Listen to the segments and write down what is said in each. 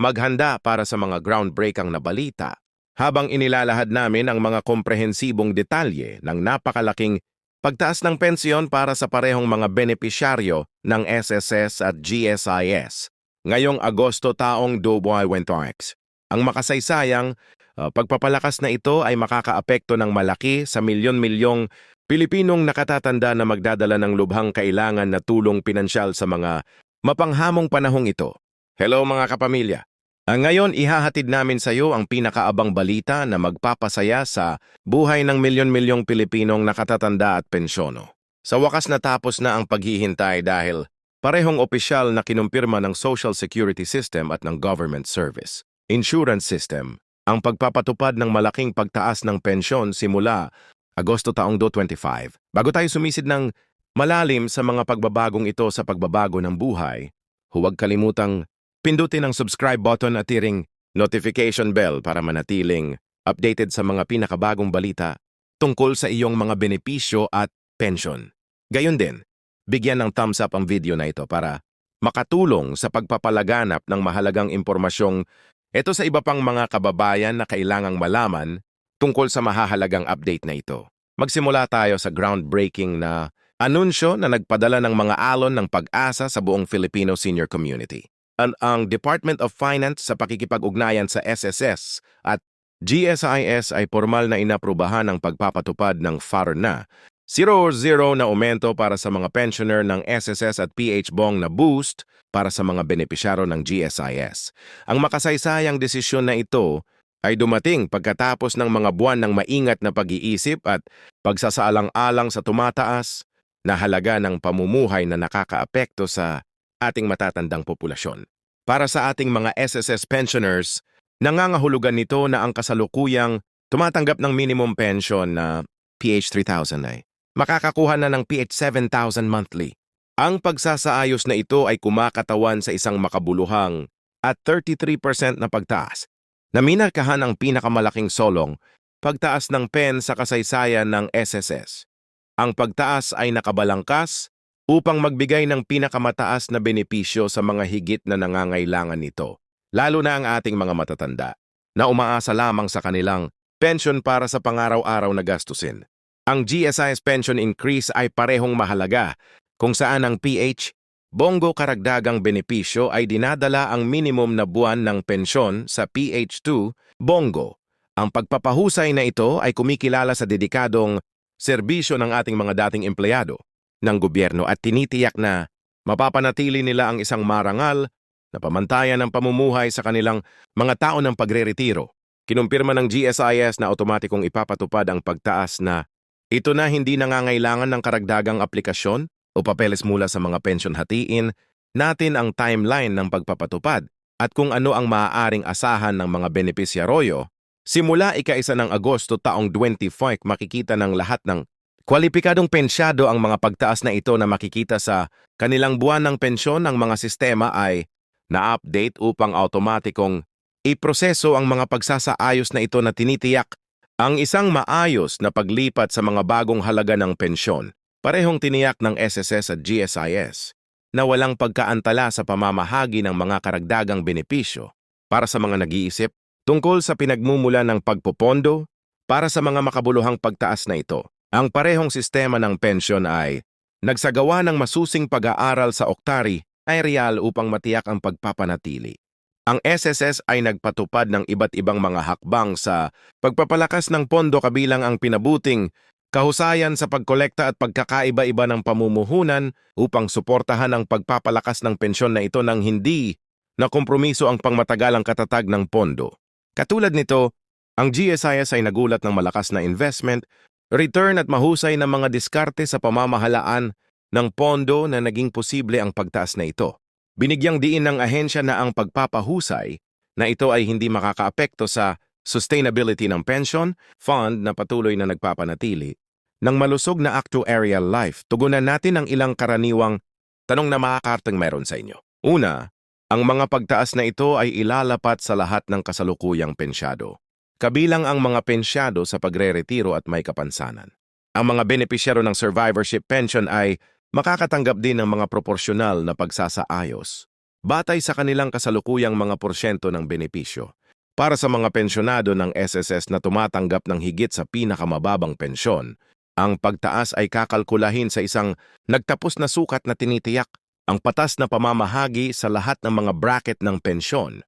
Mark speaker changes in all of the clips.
Speaker 1: maghanda para sa mga groundbreaking na balita habang inilalahad namin ang mga komprehensibong detalye ng napakalaking pagtaas ng pensyon para sa parehong mga benepisyaryo ng SSS at GSIS ngayong Agosto taong 2020. Ang makasaysayang uh, pagpapalakas na ito ay makakaapekto ng malaki sa milyon-milyong Pilipinong nakatatanda na magdadala ng lubhang kailangan na tulong pinansyal sa mga mapanghamong panahong ito. Hello mga kapamilya! Ang ngayon ihahatid namin sa iyo ang pinakaabang balita na magpapasaya sa buhay ng milyon-milyong Pilipinong nakatatanda at pensyono. Sa wakas natapos na ang paghihintay dahil parehong opisyal na kinumpirma ng Social Security System at ng Government Service. Insurance System, ang pagpapatupad ng malaking pagtaas ng pensyon simula Agosto taong 2025. Bago tayo sumisid ng malalim sa mga pagbabagong ito sa pagbabago ng buhay, huwag kalimutang pindutin ang subscribe button at tiring notification bell para manatiling updated sa mga pinakabagong balita tungkol sa iyong mga benepisyo at pension. Gayon din, bigyan ng thumbs up ang video na ito para makatulong sa pagpapalaganap ng mahalagang impormasyong ito sa iba pang mga kababayan na kailangang malaman tungkol sa mahahalagang update na ito. Magsimula tayo sa groundbreaking na anunsyo na nagpadala ng mga alon ng pag-asa sa buong Filipino senior community. Ang, Department of Finance sa pakikipag-ugnayan sa SSS at GSIS ay formal na inaprubahan ang pagpapatupad ng FAR na 0-0 na aumento para sa mga pensioner ng SSS at PH Bong na boost para sa mga benepisyaro ng GSIS. Ang makasaysayang desisyon na ito ay dumating pagkatapos ng mga buwan ng maingat na pag-iisip at pagsasaalang-alang sa tumataas na halaga ng pamumuhay na nakakaapekto sa ating matatandang populasyon. Para sa ating mga SSS pensioners, nangangahulugan nito na ang kasalukuyang tumatanggap ng minimum pension na PH 3,000 ay makakakuha na ng PH 7,000 monthly. Ang pagsasaayos na ito ay kumakatawan sa isang makabuluhang at 33% na pagtaas na minarkahan ang pinakamalaking solong pagtaas ng pen sa kasaysayan ng SSS. Ang pagtaas ay nakabalangkas upang magbigay ng pinakamataas na benepisyo sa mga higit na nangangailangan nito, lalo na ang ating mga matatanda, na umaasa lamang sa kanilang pension para sa pangaraw-araw na gastusin. Ang GSIS pension increase ay parehong mahalaga kung saan ang PH Bongo karagdagang benepisyo ay dinadala ang minimum na buwan ng pensyon sa PH2 Bongo. Ang pagpapahusay na ito ay kumikilala sa dedikadong serbisyo ng ating mga dating empleyado ng gobyerno at tinitiyak na mapapanatili nila ang isang marangal na pamantayan ng pamumuhay sa kanilang mga tao ng pagre-retiro. Kinumpirma ng GSIS na otomatikong ipapatupad ang pagtaas na ito na hindi nangangailangan ng karagdagang aplikasyon o papeles mula sa mga pension hatiin natin ang timeline ng pagpapatupad at kung ano ang maaaring asahan ng mga benepisyaryo, simula ika-isa ng Agosto taong 25 makikita ng lahat ng kwalipikadong pensyado ang mga pagtaas na ito na makikita sa kanilang buwan ng pensyon ng mga sistema ay na-update upang automatikong iproseso ang mga pagsasaayos na ito na tinitiyak ang isang maayos na paglipat sa mga bagong halaga ng pensyon Parehong tiniyak ng SSS at GSIS na walang pagkaantala sa pamamahagi ng mga karagdagang benepisyo para sa mga nag-iisip tungkol sa pinagmumula ng pagpopondo para sa mga makabuluhang pagtaas na ito. Ang parehong sistema ng pensyon ay nagsagawa ng masusing pag-aaral sa oktari ay real upang matiyak ang pagpapanatili. Ang SSS ay nagpatupad ng iba't ibang mga hakbang sa pagpapalakas ng pondo kabilang ang pinabuting kahusayan sa pagkolekta at pagkakaiba-iba ng pamumuhunan upang suportahan ang pagpapalakas ng pensyon na ito ng hindi na kompromiso ang pangmatagalang katatag ng pondo. Katulad nito, ang GSIS ay nagulat ng malakas na investment, return at mahusay na mga diskarte sa pamamahalaan ng pondo na naging posible ang pagtaas na ito. Binigyang diin ng ahensya na ang pagpapahusay na ito ay hindi makakaapekto sa sustainability ng pension fund na patuloy na nagpapanatili. Nang malusog na actuarial life, tugunan natin ang ilang karaniwang tanong na makakartang meron sa inyo. Una, ang mga pagtaas na ito ay ilalapat sa lahat ng kasalukuyang pensyado. Kabilang ang mga pensyado sa pagre-retiro at may kapansanan. Ang mga benepisyaro ng survivorship pension ay makakatanggap din ng mga proporsyonal na pagsasaayos. batay sa kanilang kasalukuyang mga porsyento ng benepisyo. Para sa mga pensyonado ng SSS na tumatanggap ng higit sa pinakamababang pensyon, ang pagtaas ay kakalkulahin sa isang nagtapos na sukat na tinitiyak ang patas na pamamahagi sa lahat ng mga bracket ng pensyon.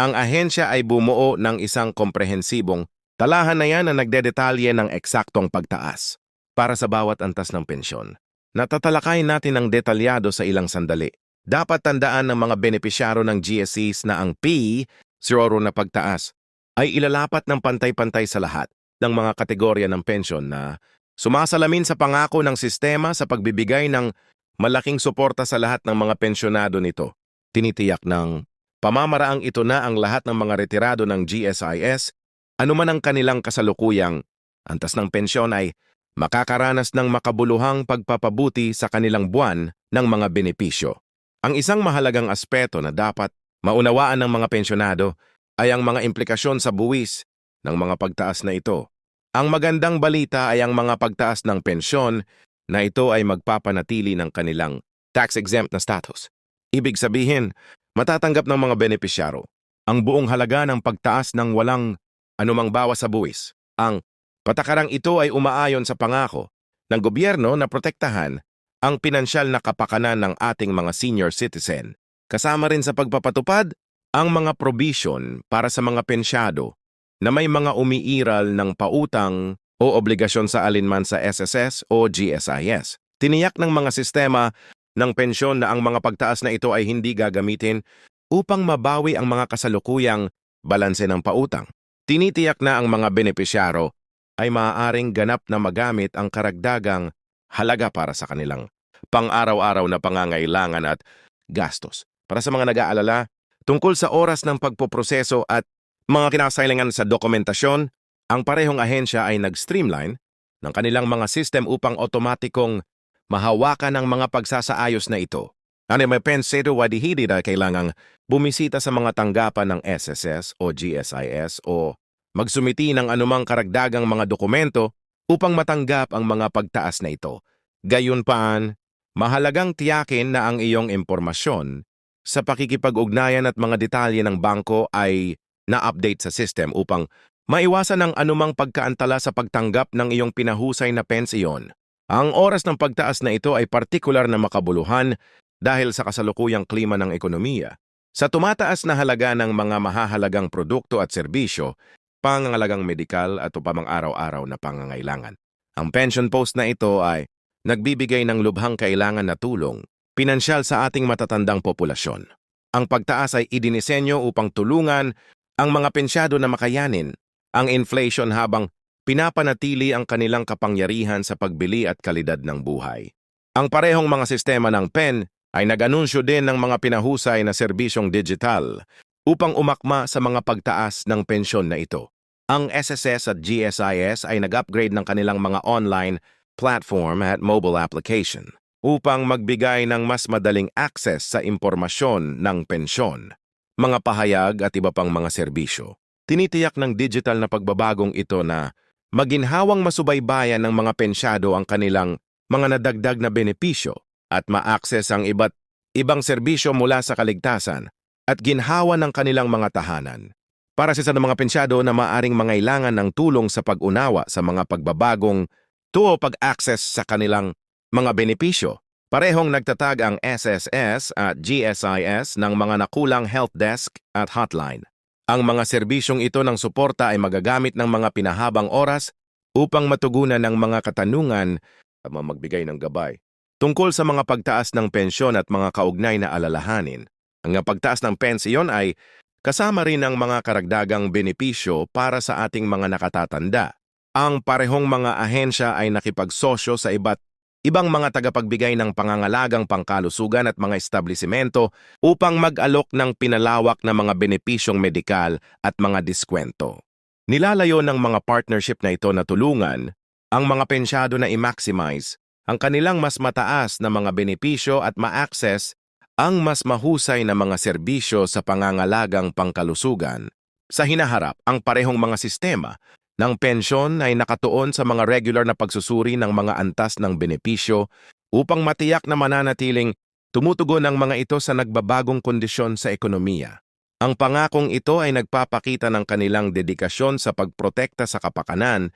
Speaker 1: Ang ahensya ay bumuo ng isang komprehensibong talahan na na nagdedetalye ng eksaktong pagtaas para sa bawat antas ng pensyon. Natatalakay natin ng detalyado sa ilang sandali. Dapat tandaan ng mga benepisyaro ng GSEs na ang P, zero na pagtaas, ay ilalapat ng pantay-pantay sa lahat ng mga kategorya ng pensyon na sumasalamin sa pangako ng sistema sa pagbibigay ng malaking suporta sa lahat ng mga pensyonado nito. Tinitiyak ng pamamaraang ito na ang lahat ng mga retirado ng GSIS, anuman ang kanilang kasalukuyang antas ng pensyon ay makakaranas ng makabuluhang pagpapabuti sa kanilang buwan ng mga benepisyo. Ang isang mahalagang aspeto na dapat maunawaan ng mga pensyonado ay ang mga implikasyon sa buwis ng mga pagtaas na ito. Ang magandang balita ay ang mga pagtaas ng pensyon na ito ay magpapanatili ng kanilang tax-exempt na status. Ibig sabihin, matatanggap ng mga benepisyaro ang buong halaga ng pagtaas ng walang anumang bawas sa buwis. Ang Patakarang ito ay umaayon sa pangako ng gobyerno na protektahan ang pinansyal na kapakanan ng ating mga senior citizen. Kasama rin sa pagpapatupad ang mga provision para sa mga pensyado na may mga umiiral ng pautang o obligasyon sa alinman sa SSS o GSIS. Tiniyak ng mga sistema ng pensyon na ang mga pagtaas na ito ay hindi gagamitin upang mabawi ang mga kasalukuyang balanse ng pautang. Tinitiyak na ang mga benepisyaro ay maaaring ganap na magamit ang karagdagang halaga para sa kanilang pang-araw-araw na pangangailangan at gastos. Para sa mga nag-aalala, tungkol sa oras ng pagpoproseso at mga kinakasailangan sa dokumentasyon, ang parehong ahensya ay nag-streamline ng kanilang mga system upang otomatikong mahawakan ang mga pagsasaayos na ito. Ano may pensero wadihidi na kailangang bumisita sa mga tanggapan ng SSS o GSIS o magsumiti ng anumang karagdagang mga dokumento upang matanggap ang mga pagtaas na ito. Gayunpaan, mahalagang tiyakin na ang iyong impormasyon sa pakikipag-ugnayan at mga detalye ng bangko ay na-update sa system upang maiwasan ang anumang pagkaantala sa pagtanggap ng iyong pinahusay na pensiyon. Ang oras ng pagtaas na ito ay partikular na makabuluhan dahil sa kasalukuyang klima ng ekonomiya. Sa tumataas na halaga ng mga mahahalagang produkto at serbisyo, pangangalagang medikal at upamang araw-araw na pangangailangan. Ang pension post na ito ay nagbibigay ng lubhang kailangan na tulong, pinansyal sa ating matatandang populasyon. Ang pagtaas ay idinisenyo upang tulungan ang mga pensyado na makayanin ang inflation habang pinapanatili ang kanilang kapangyarihan sa pagbili at kalidad ng buhay. Ang parehong mga sistema ng PEN ay nag-anunsyo din ng mga pinahusay na serbisyong digital upang umakma sa mga pagtaas ng pensyon na ito. Ang SSS at GSIS ay nag-upgrade ng kanilang mga online platform at mobile application upang magbigay ng mas madaling access sa impormasyon ng pensyon, mga pahayag at iba pang mga serbisyo. Tinitiyak ng digital na pagbabagong ito na maginhawang masubaybayan ng mga pensyado ang kanilang mga nadagdag na benepisyo at ma-access ang iba't ibang serbisyo mula sa kaligtasan at ginhawa ng kanilang mga tahanan. Para sa mga pensyado na maaring mangailangan ng tulong sa pag-unawa sa mga pagbabagong tuo pag-access sa kanilang mga benepisyo, parehong nagtatag ang SSS at GSIS ng mga nakulang help desk at hotline. Ang mga serbisyong ito ng suporta ay magagamit ng mga pinahabang oras upang matugunan ng mga katanungan at magbigay ng gabay. Tungkol sa mga pagtaas ng pensyon at mga kaugnay na alalahanin, ang pagtaas ng pensyon ay kasama rin ang mga karagdagang benepisyo para sa ating mga nakatatanda. Ang parehong mga ahensya ay nakipagsosyo sa iba't ibang mga tagapagbigay ng pangangalagang pangkalusugan at mga establisimento upang mag-alok ng pinalawak na mga benepisyong medikal at mga diskwento. Nilalayo ng mga partnership na ito na tulungan ang mga pensyado na i-maximize ang kanilang mas mataas na mga benepisyo at ma-access ang mas mahusay na mga serbisyo sa pangangalagang pangkalusugan. Sa hinaharap, ang parehong mga sistema ng pensyon ay nakatuon sa mga regular na pagsusuri ng mga antas ng benepisyo upang matiyak na mananatiling tumutugon ang mga ito sa nagbabagong kondisyon sa ekonomiya. Ang pangakong ito ay nagpapakita ng kanilang dedikasyon sa pagprotekta sa kapakanan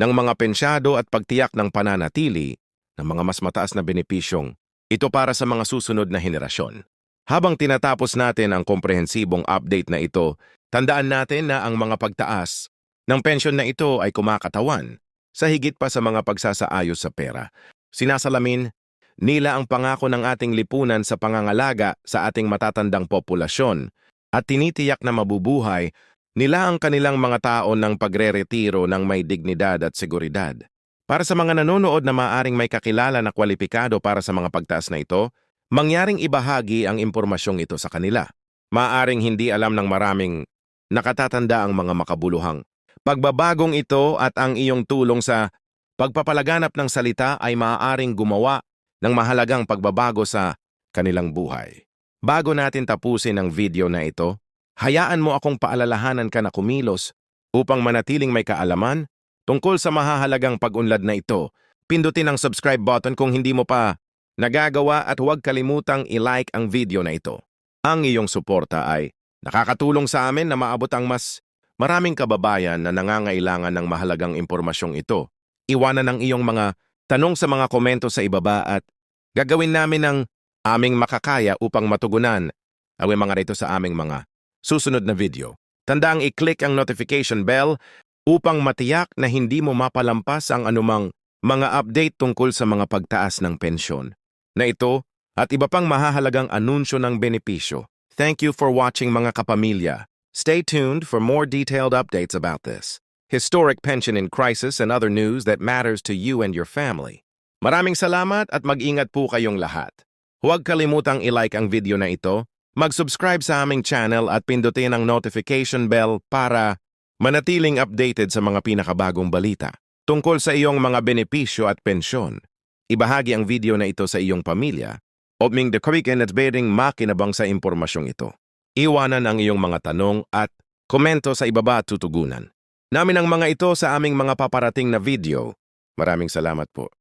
Speaker 1: ng mga pensyado at pagtiyak ng pananatili ng mga mas mataas na benepisyong ito para sa mga susunod na henerasyon. Habang tinatapos natin ang komprehensibong update na ito, tandaan natin na ang mga pagtaas ng pensyon na ito ay kumakatawan sa higit pa sa mga pagsasaayos sa pera. Sinasalamin nila ang pangako ng ating lipunan sa pangangalaga sa ating matatandang populasyon at tinitiyak na mabubuhay nila ang kanilang mga tao ng pagre-retiro ng may dignidad at seguridad. Para sa mga nanonood na maaring may kakilala na kwalipikado para sa mga pagtaas na ito, mangyaring ibahagi ang impormasyong ito sa kanila. Maaring hindi alam ng maraming nakatatanda ang mga makabuluhang. Pagbabagong ito at ang iyong tulong sa pagpapalaganap ng salita ay maaaring gumawa ng mahalagang pagbabago sa kanilang buhay. Bago natin tapusin ang video na ito, hayaan mo akong paalalahanan ka na kumilos upang manatiling may kaalaman tungkol sa mahahalagang pag-unlad na ito. Pindutin ang subscribe button kung hindi mo pa nagagawa at huwag kalimutang i-like ang video na ito. Ang iyong suporta ay nakakatulong sa amin na maabot ang mas maraming kababayan na nangangailangan ng mahalagang impormasyong ito. Iwanan ang iyong mga tanong sa mga komento sa ibaba at gagawin namin ang aming makakaya upang matugunan ang mga rito sa aming mga susunod na video. Tandaang i-click ang notification bell upang matiyak na hindi mo mapalampas ang anumang mga update tungkol sa mga pagtaas ng pensyon. Na ito at iba pang mahahalagang anunsyo ng benepisyo. Thank you for watching mga kapamilya. Stay tuned for more detailed updates about this. Historic pension in crisis and other news that matters to you and your family. Maraming salamat at mag-ingat po kayong lahat. Huwag kalimutang i-like ang video na ito, mag-subscribe sa aming channel at pindutin ang notification bell para manatiling updated sa mga pinakabagong balita tungkol sa iyong mga benepisyo at pensyon. Ibahagi ang video na ito sa iyong pamilya o ming the kawikin at bearing makinabang sa impormasyong ito. Iwanan ang iyong mga tanong at komento sa ibaba tutugunan. Namin ang mga ito sa aming mga paparating na video. Maraming salamat po.